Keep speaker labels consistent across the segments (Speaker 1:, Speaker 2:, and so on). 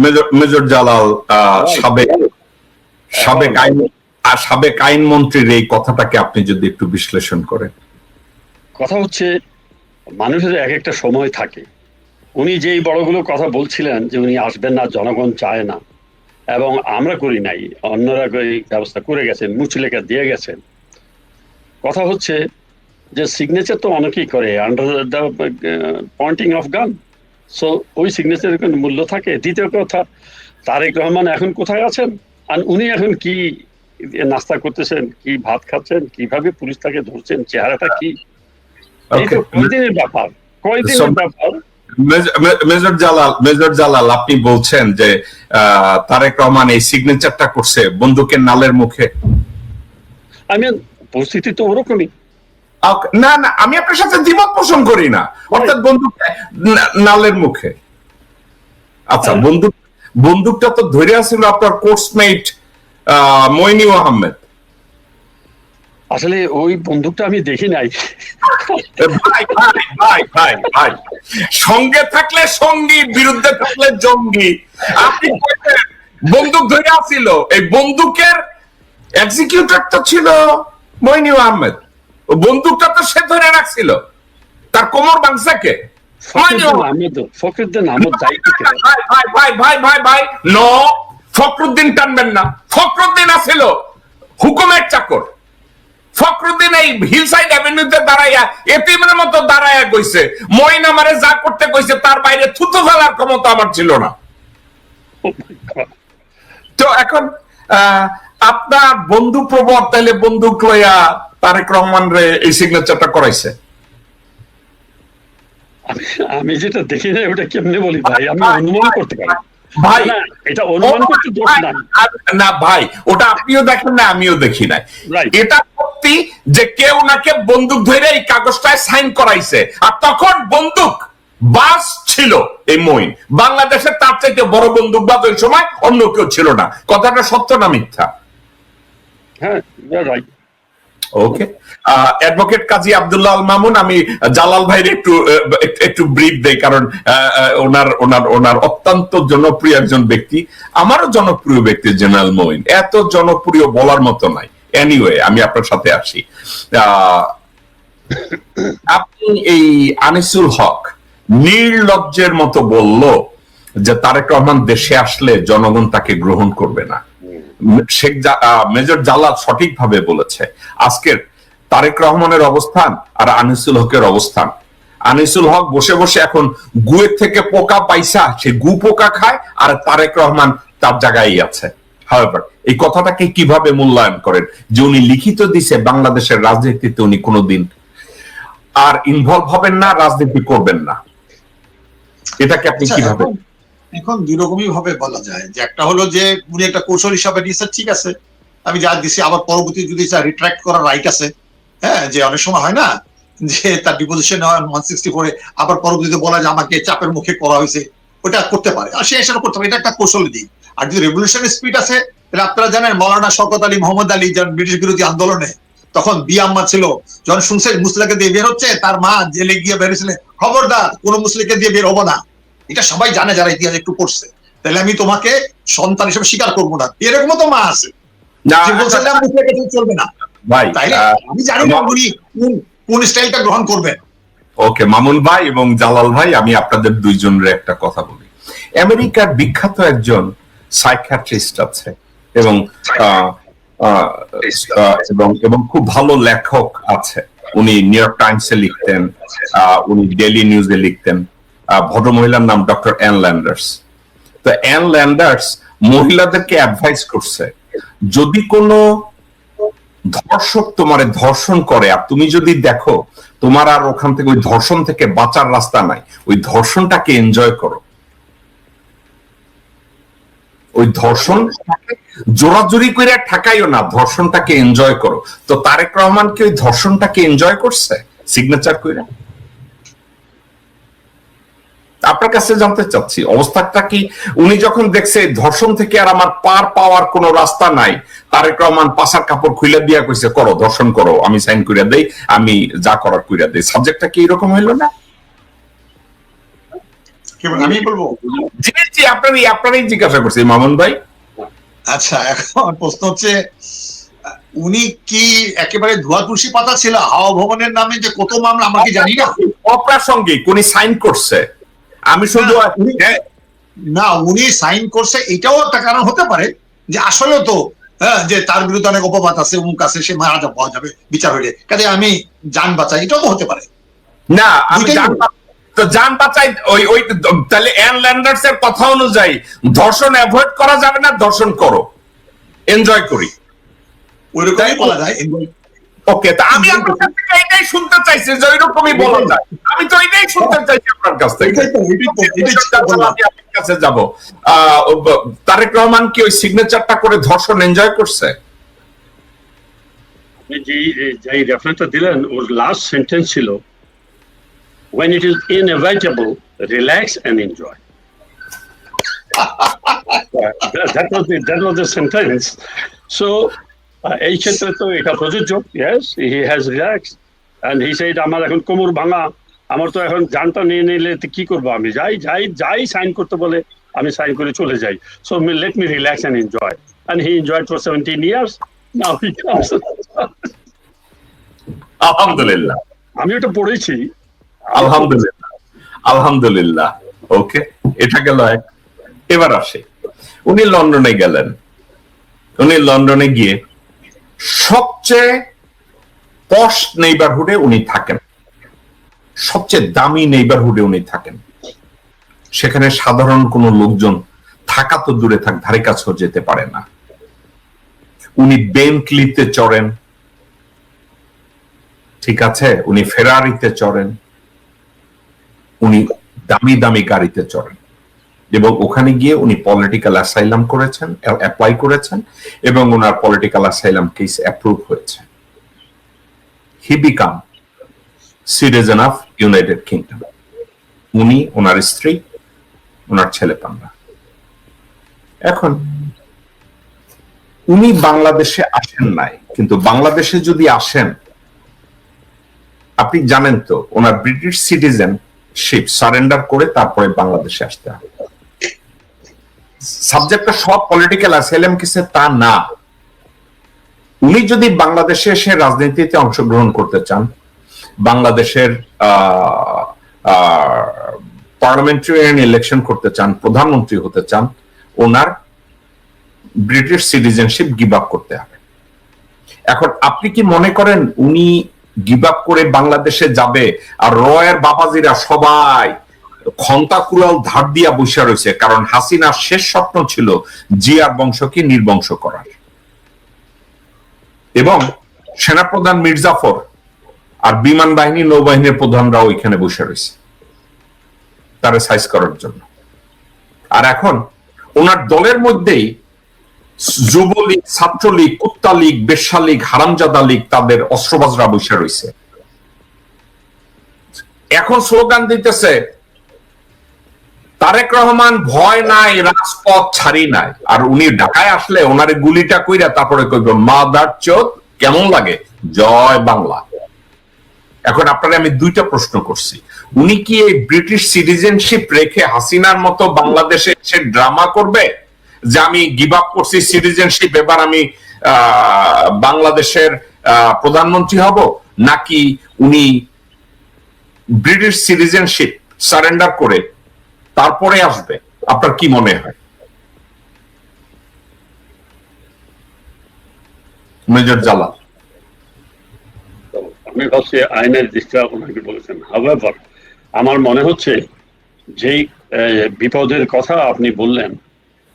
Speaker 1: Major- Jalal সাবেক সাবেক আইন আর সাবেক আইনমন্ত্রীর এই কথাটাকে আপনি যদি একটু বিশ্লেষণ করেন।
Speaker 2: কথা হচ্ছে মানুষের এক একটা সময় থাকে। উনি যেই বড়গুলো কথা বলছিলেন যে উনি আসবেন না জনগণ চায় না এবং আমরা করি নাই অন্যরা এই ব্যবস্থা করে গেছেন মুচলেখা দিয়ে গেছেন। কথা হচ্ছে যে সিগনেচার তো অনেকেই করে under the pointing of gun so ওই সিগনেচারের কোনো মূল্য থাকে? দ্বিতীয় কথা তারেক রহমান এখন কোথায় আছেন? আর উনি এখন কি নাস্তা করতেছেন? কি ভাত খাচ্ছেন? কীভাবে পুলিশ তাকে ধরছেন? চেহারাটা কি? এই তো কয়দিনের ব্যাপার? কয়দিনের ব্যাপার?
Speaker 1: মেজর জালাল মেজর জালাল আপনি বলছেন যে তারেক রহমান এই সিগনেচারটা করছে বন্দুকের নালের মুখে।
Speaker 2: আমি পরিস্থিতি তো ওরকমই।
Speaker 1: না না আমি আপনার সাথে দ্বিমত পোষণ করি না। অর্থাৎ বন্দুক নালের মুখে। আচ্ছা
Speaker 2: হ্যাঁ।
Speaker 1: বন্দুক বন্দুকটা তো ধরে আছিল আপনার কোর্সমেট মইনিউ আহমেদ
Speaker 2: আসলে ওই বন্দুকটা আমি দেখি নাই।
Speaker 1: সঙ্গে থাকলে সঙ্গী বিরুদ্ধে থাকলে জঙ্গি। আপনি বন্দুক ধরে আসিল এই বন্দুকের এক্সিকিউটর তো ছিল মইনিউ আহমেদ বন্দুকটা তো সে ধরে রাখছিল। তার কোমর বাংসাকে
Speaker 2: ফখরুদ্দিন কে?
Speaker 1: টানবেন না। ফখরুদ্দিন আছিল হুকুমের চাকর। ফখরুদ্দিন এই হিলসাইড অ্যাভিনিউতে দাঁড়াইয়া এতিমের মতো দাঁড়াইয়া কইছে মইন আমারে যা করতে কইছে তার বাইরে থুতু ফেলার ক্ষমতা আমার ছিল না।
Speaker 2: Oh!
Speaker 1: তো এখন আহ, আপনার বন্ধু প্রবর তাইলে বন্দুক লইয়া তারেক রহমান রে এই সিগনেচারটা করাইছে।
Speaker 2: আমি- যেটা দেখি না ওটা কেমনে বলি ভাই? আমি অনুমান করতে পারি।
Speaker 1: ভাই
Speaker 2: এটা অনুমান করতে দোষ
Speaker 1: না ভাই ওটা আপনিও দেখেন না আমিও দেখি
Speaker 2: Right.
Speaker 1: এটা সত্যি যে কেউ ওনাকে বন্দুক ধরে এই কাগজটায় সাইন করাইছে। আর তখন বন্দুক বাস ছিল এই মইন। বাংলাদেশের তার চাইতে বড় বন্দুক বাদ ওই সময় অন্য কেউ ছিল না। কথাটা সত্য না মিথ্যা? ওকে অ্যাডভোকেট কাজী আব্দুল্লাহ মামুন, আমি জালাল ভাইয়ের একটু একটু- ব্রিফ দেই, কারণ ওনার ওনার ওনার অত্যন্ত জনপ্রিয় একজন ব্যক্তি, আমারও জনপ্রিয় ব্যক্তি জেনারেল এত জনপ্রিয় বলার মতো নাই। এনিওয়ে আমি আপনার সাথে আসি। আপনি এই আনিসুল হক নির্লজ্জের মতো বলল যে তারেক রহমান দেশে আসলে জনগণ তাকে গ্রহণ করবে না। শেখ মেজর জালাল সঠিকভাবে বলেছে। আজকের তারেক রহমানের অবস্থান আর আনিসুল হকের অবস্থান। আনিসুল হক বসে বসে এখন গুয়ের থেকে পোকা পাইসা সে গু পোকা খায় আর তারেক রহমান তার জায়গায় আছে। হাওয়েভার এই কথাটাকে কীভাবে মূল্যায়ন করেন? যে উনি লিখিত দিছে বাংলাদেশের রাজনীতিতে উনি কোনোদিন আর ইনভলভ হবেন না রাজনীতি করবেন না। এটাকে আপনি
Speaker 3: আচ্ছা,
Speaker 1: কীভাবে
Speaker 3: এখন- দুই রকমই ভাবে বলা যায়। যে একটা হলো যে, উনি একটা কৌশল হিসাবে নিয়েছেন, ঠিক আছে। আমি যা দিছি, আবার পরবর্তী যদি রিট্রাক্ট করার রাইট আছে। হ্যাঁ যে অনেক সময় হয় না, যে তার ডিপোজিশন ওয়ান সিক্সটি করে আবার পরবর্তীতে বলা যে আমাকে চাপের মুখে করা হয়েছে। ওটা করতে পারে। আর সে সেটা করতে পারে। এটা একটা কৌশল দিক। আর যদি রেভলিউশনের স্পিড আছে, তাহলে আপনারা জানেন, মৌলানা শওকত আলী মোহাম্মদ আলী যখন ব্রিটিশ বিরোধী আন্দোলনে তখন বিয়াম্মা ছিল, যখন শুনছে মুসলিকে দিয়ে বের হচ্ছে, তার মা জেলে গিয়ে বেরিয়েছিলেন খবরদার, কোন মুসলিকে দিয়ে বের হব না। এটা সবাই জানে যারা ইতিহাস একটু পড়ছে। তাহলে আমি তোমাকে সন্তান হিসেবে স্বীকার করব না। এরকমও তো মা আছে। চলবে না।
Speaker 1: ভাই
Speaker 3: আমি জানি না উনি কোন- কোন স্টাইলটা গ্রহণ করবেন।
Speaker 1: ওকে মামুন ভাই এবং জালাল ভাই আমি আপনাদের দুইজনের একটা কথা বলি। আমেরিকার বিখ্যাত একজন সাইকিয়াট্রিস্ট আছে এবং এবং এবং খুব ভালো লেখক আছে। উনি নিউ ইয়র্ক টাইমসে লিখতেন আহ, উনি ডেলি নিউজে লিখতেন। আহ, ভদ্রমহিলার নাম ডক্টর অ্যান ল্যান্ডার্স। তো অ্যান ল্যান্ডার্স মহিলাদেরকে অ্যাডভাইস করছে যদি কোনো ধর্ষক তোমারে ধর্ষণ করে আর তুমি যদি দেখো তোমার আর ওখান থেকে ওই ধর্ষণ থেকে বাঁচার রাস্তা নাই ওই ধর্ষণটাকে এনজয় করো। ওই ধর্ষণ জোরাজুরি করে ঠাকাইও না ধর্ষণটাকে এনজয় করো। তো তারেক রহমান কি ওই ধর্ষণটাকে এনজয় করছে? সিগনেচার কইরা? আপনার কাছে জানতে চাচ্ছি অবস্থাটা কি? উনি যখন দেখছে ধর্ষণ থেকে আর আমার পার পাওয়ার কোনো রাস্তা নাই তারেক রহমান পাশার কাপড় খুলে দিয়া কইছে করো ধর্ষণ করো আমি সাইন কইরা দেই আমি যা করার কইরা দেই। সাবজেক্টটা কি এরকম হইল না?
Speaker 3: আমি বলব?
Speaker 1: জি জি আপনারই আপনারই জিজ্ঞাসা করছি মামুন ভাই।
Speaker 3: আচ্ছা এখন প্রশ্ন হচ্ছে উনি কি একেবারে ধোয়া তুলসী পাতা ছিল হাওয়া ভবনের নামে যে কত মামলা আমরা কি জানি না?
Speaker 1: অপ্রাসঙ্গিক উনি সাইন করছে। আমি শুধু
Speaker 3: না, উনি-
Speaker 1: হ্যাঁ,
Speaker 3: না উনি সাইন করছে এটাও একটা কারণ হতে পারে যে আসলে তো হ্যাঁ যে তার বিরুদ্ধে অনেক অপবাদ আছে উমুক আছে সে মারা যাবে পাওয়া যাবে বিচার হইলে। কাজে আমি যান বাঁচাই এটাও তো হতে পারে।
Speaker 1: না। তো জান বাঁচাই ওই ওই তাহলে অ্যান ল্যান্ডার্স এর কথা অনুযায়ী ধর্ষণ অ্যাভয়েড করা যাবে না ধর্ষণ করো। এনজয় করি।
Speaker 3: ওইরকমই বলা যায়
Speaker 1: ওকে তা আমি আপনার কাছ থেকে এটাই শুনতে চাইছি যে ওইরকমই বলা যায়। আমি তো এটাই শুনতে চাইছি আপনার কাছ থেকে। কাছে যাব। তারেক রহমান কি ওই সিগনেচারটা করে ধর্ষণ এনজয় করছে?
Speaker 2: আপনি যে যে রেফারেন্সটা দিলেন ওর লাস্ট সেন্টেন্স ছিল when it is inevitable relax and enjoy. That, that was the that was the sentence. So uh, এই ক্ষেত্রে তো এটা প্রযোজ্য yes he has relaxed and he said আমার এখন কোমর ভাঙা। আমার তো এখন নিয়ে নিলে কি করব আমি? যাই যাই যাই সাইন করতে বলে আমি সাইন করে চলে যাই। So let me relax and enjoy and he enjoyed for 17 years now he comes
Speaker 1: আলহামদুলিল্লাহ।
Speaker 2: আমি ওটা পড়েছি।
Speaker 1: আলহামদুলিল্লাহ। আলহামদুলিল্লাহ। ওকে এটা গেল এক। এবার আসে। উনি লন্ডনে গেলেন। উনি লন্ডনে গিয়ে সবচেয়ে পশ নেইবারহুডে উনি থাকেন। সবচেয়ে দামি নেইবারহুডে উনি থাকেন। সেখানে সাধারণ কোনো লোকজন থাকা তো দূরে থাক, ধারে কাছেও যেতে পারে না। উনি বেন্টলিতে চড়েন। ঠিক আছে? উনি ফেরারিতে চড়েন। উনি দামি দামি গাড়িতে চড়েন। এবং ওখানে গিয়ে উনি পলিটিক্যাল অ্যাসাইলাম করেছেন অ্যাপ্লাই করেছেন এবং ওনার পলিটিক্যাল অ্যাসাইলাম কেস অ্যাপ্রুভ হয়েছে। He became citizen of United Kingdom উনি ওনার স্ত্রী, ওনার ছেলে পান্না এখন, উনি বাংলাদেশে আসেন নাই, কিন্তু বাংলাদেশে যদি আসেন, আপনি জানেন তো, ওনার ব্রিটিশ সিটিজেনশিপ সারেন্ডার করে তারপরে বাংলাদেশে আসতে হবে। সাবজেক্টটা সব পলিটিক্যাল অ্যাসাইলাম কিসে তা না। উনি যদি বাংলাদেশে এসে রাজনীতিতে অংশগ্রহণ করতে চান, বাংলাদেশের পার্লামেন্টারিয়ান ইলেকশন করতে চান, প্রধানমন্ত্রী হতে চান, ওনার ব্রিটিশ সিটিজেনশিপ গিভ আপ করতে হবে। এখন আপনি কি মনে করেন উনি গিভ আপ করে বাংলাদেশে যাবে আর রয়ের বাবাজিরা সবাই ক্ষমতা কুড়াল ধার দিয়া বসে রয়েছে? কারণ হাসিনার শেষ স্বপ্ন ছিল জিয়ার বংশকে নির্বংশ করার। এবং সেনাপ্রধান মির্জাফর আর বিমান বাহিনী নৌবাহিনীর প্রধানরাও এখানে বসে রয়েছে, তারা সাইজ করার জন্য। আর এখন ওনার দলের মধ্যেই যুবলীগ, ছাত্রলীগ কুত্তা লীগ বেশ্যা লীগ হারামজাদা লীগ তাদের অস্ত্রবাজরা বসে রয়েছে। এখন স্লোগান দিতেছে তারেক রহমান ভয় নাই, রাজপথ ছাড়ি নাই। আর উনি ঢাকায় আসলে ওনার গুলিটা কইরা তারপরে কইব, মাদার চোদ, কেমন লাগে? জয় বাংলা। এখন আপনারা আমি দুইটা প্রশ্ন করছি। উনি কি এই ব্রিটিশ সিটিজেনশিপ রেখে হাসিনার মতো বাংলাদেশে এসে ড্রামা করবে? যে আমি গিভ আপ করছি সিটিজেনশিপ, এবার আমি বাংলাদেশের প্রধানমন্ত্রী হব? নাকি উনি ব্রিটিশ সিটিজেনশিপ সারেন্ডার করে তারপরে আসবে আপনার কি মনে হয়? মেজর জালাল।
Speaker 2: আমি ভাবছি আইনের দিকটা ওনাকে বলেছেন। হাওয়েভার আমার মনে হচ্ছে আহ, বিপদের কথা আপনি বললেন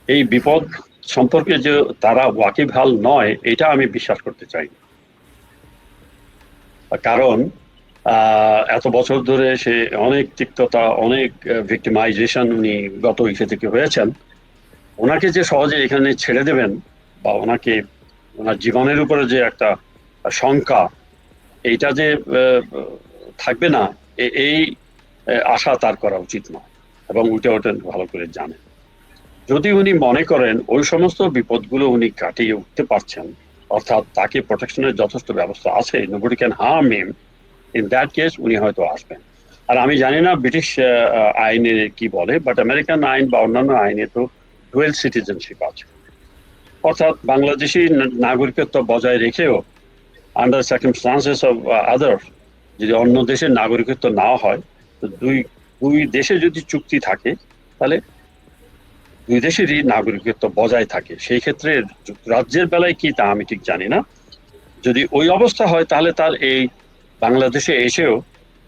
Speaker 2: এই বিপদ সম্পর্কে যে তারা ওয়াকিবহাল নয় এটা আমি বিশ্বাস করতে চাই। কারণ এত বছর ধরে সে অনেক তিক্ততা, অনেক ভিক্টিমাইজেশন উনি গত ইসে থেকে হয়েছেন। ওনাকে যে সহজে এখানে ছেড়ে দেবেন বা ওনাকে ওনার জীবনের উপরে যে একটা শঙ্কা, এইটা যে থাকবে না এই আশা তার করা উচিত নয় এবং উঠে ওটা ভালো করে জানেন যদি উনি মনে করেন ওই সমস্ত বিপদগুলো উনি কাটিয়ে উঠতে পারছেন, অর্থাৎ তাকে প্রোটেকশনের যথেষ্ট ব্যবস্থা আছে nobody can harm him in that case উনি হয়তো আসবেন। আর আমি জানি না ব্রিটিশ আইনে কি বলে বাট আমেরিকান আইন বা অন্যান্য আইনে তো ডুয়েল সিটিজেনশিপ আছে। অর্থাৎ বাংলাদেশি নাগরিকত্ব বজায় রেখেও আন্ডার সার্কিমস্টান্সেস অফ আদার যদি অন্য দেশের নাগরিকত্ব না হয়, তো দুই দুই দেশে যদি চুক্তি থাকে, তাহলে দুই দেশেরই নাগরিকত্ব বজায় থাকে। সেই ক্ষেত্রে যুক্তরাজ্যের বেলায় কি তা আমি ঠিক জানি না। যদি ওই অবস্থা হয়, তাহলে তার এই বাংলাদেশে এসেও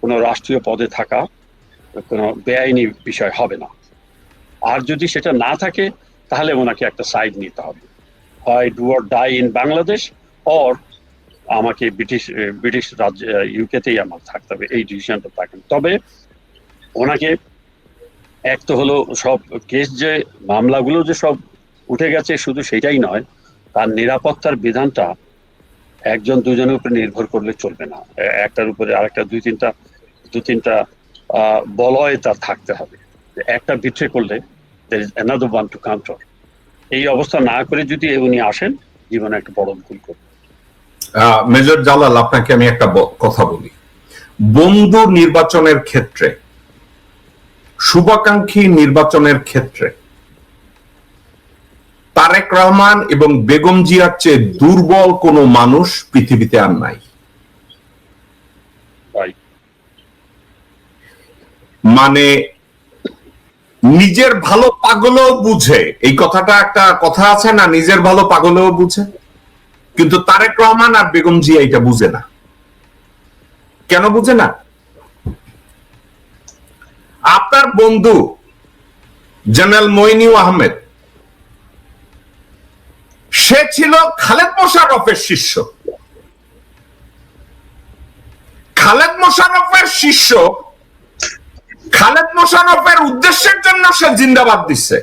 Speaker 2: কোনো রাষ্ট্রীয় পদে থাকা কোনো বেআইনি বিষয় হবে না। আর যদি সেটা না থাকে, তাহলে ওনাকে একটা সাইড নিতে হবে। হয় do or die in Bangladesh, or আমাকে ব্রিটিশ ব্রিটিশ রাজ্য ইউকেতেই আমার থাকতে হবে। এই ডিসিশনটা থাকেন তবে ওনাকে এক তো হলো সব কেস যে, মামলাগুলো যে সব উঠে গেছে, শুধু সেটাই নয়, তার নিরাপত্তার বিধানটা একজন দুজনের উপরে নির্ভর করলে চলবে না। একটার উপরে আরেকটা দুই তিনটা দু তিনটা বলয় তার থাকতে হবে। একটা বিট্রে করলে টু কাউন্টার এই অবস্থা না করে যদি উনি আসেন জীবনে একটা বড় ভুল করবেন।
Speaker 1: আহ, মেজর জালাল আপনাকে আমি একটা কথা বলি। বন্ধু নির্বাচনের ক্ষেত্রে শুভাকাঙ্ক্ষী নির্বাচনের ক্ষেত্রে তারেক রহমান এবং বেগম জিয়ার চেয়ে দুর্বল কোনো মানুষ পৃথিবীতে আর নাই। মানে নিজের ভালো পাগলেও বুঝে। এই কথাটা একটা কথা আছে না নিজের ভালো পাগলেও বুঝে। কিন্তু তারেক রহমান আর বেগম জিয়া এটা বুঝে না। কেন বুঝে না? আপনার বন্ধু জেনারেল মইনিউ আহমেদ সে ছিল খালেদ মোশারফের শিষ্য। খালেদ মোশারফের শিষ্য, খালেদ মোশারফের উদ্দেশ্যের জন্য সে জিন্দাবাদ দিচ্ছে।